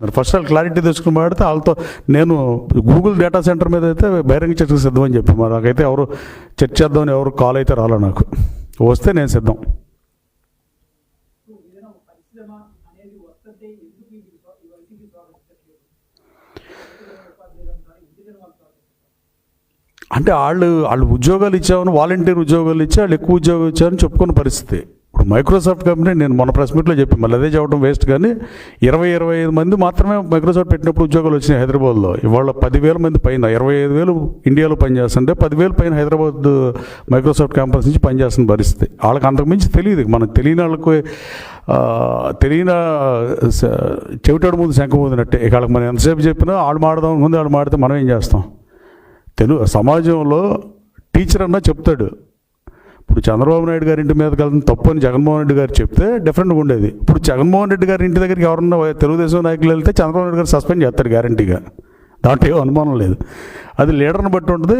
మరి ఫస్ట్ వాళ్ళు క్లారిటీ తెచ్చుకుని మాడితే వాళ్ళతో నేను గూగుల్ డేటా సెంటర్ మీద అయితే బహిరంగ చర్చకు సిద్ధం అని చెప్పి మరి నాకైతే ఎవరు చర్చ చేద్దామని ఎవరు కాల్ అయితే రాలే నాకు. వస్తే నేను సిద్ధం. అంటే వాళ్ళు వాళ్ళు ఉద్యోగాలు ఇచ్చామని వాలంటీర్ ఉద్యోగాలు ఇచ్చి వాళ్ళు ఎక్కువ ఉద్యోగం ఇచ్చారని చెప్పుకున్న పరిస్థితి. ఇప్పుడు మైక్రోసాఫ్ట్ కంపెనీ నేను మన ప్రెస్ మీట్లో చెప్పి మళ్ళీ అదే చెప్పడం వేస్ట్ కానీ ఇరవై ఇరవై ఐదు మంది మాత్రమే మైక్రోసాఫ్ట్ పెట్టినప్పుడు ఉద్యోగాలు వచ్చినాయి హైదరాబాద్లో. ఇవాళ పదివేల మంది పైన ఇరవై ఐదు వేలు ఇండియాలో పనిచేస్తుంటే పదివేల పైన హైదరాబాద్ మైక్రోసాఫ్ట్ క్యాంపస్ నుంచి పనిచేస్తున్న పరిస్థితి. వాళ్ళకి అంతకుమించి తెలియదు. మనకు తెలియని వాళ్ళకు తెలియని చెవిటాడు ముందు శంఖ ముందునట్టే వాళ్ళకి మనం ఎంతసేపు చెప్పినా వాళ్ళు మాడదాం అనుకుంది వాళ్ళు మాడితే మనం ఏం చేస్తాం? తెలుగు సమాజంలో టీచర్ అన్నా చెప్తాడు. చంద్రబాబు నాయుడు గారి ఇంటి మీదకి వెళ్తుంది తప్పు అని జగన్మోహన్ రెడ్డి గారు చెప్తే డిఫరెంట్గా ఉండేది. ఇప్పుడు జగన్మోహన్ రెడ్డి గారి ఇంటి దగ్గరికి ఎవరన్నా తెలుగుదేశం నాయకులు వెళ్తే చంద్రబాబు నాయుడు గారు సస్పెండ్ చేస్తారు గ్యారంటీగా. దాంట్లో ఏం అనుమానం లేదు. అది లీడర్ని బట్టి ఉంటుంది.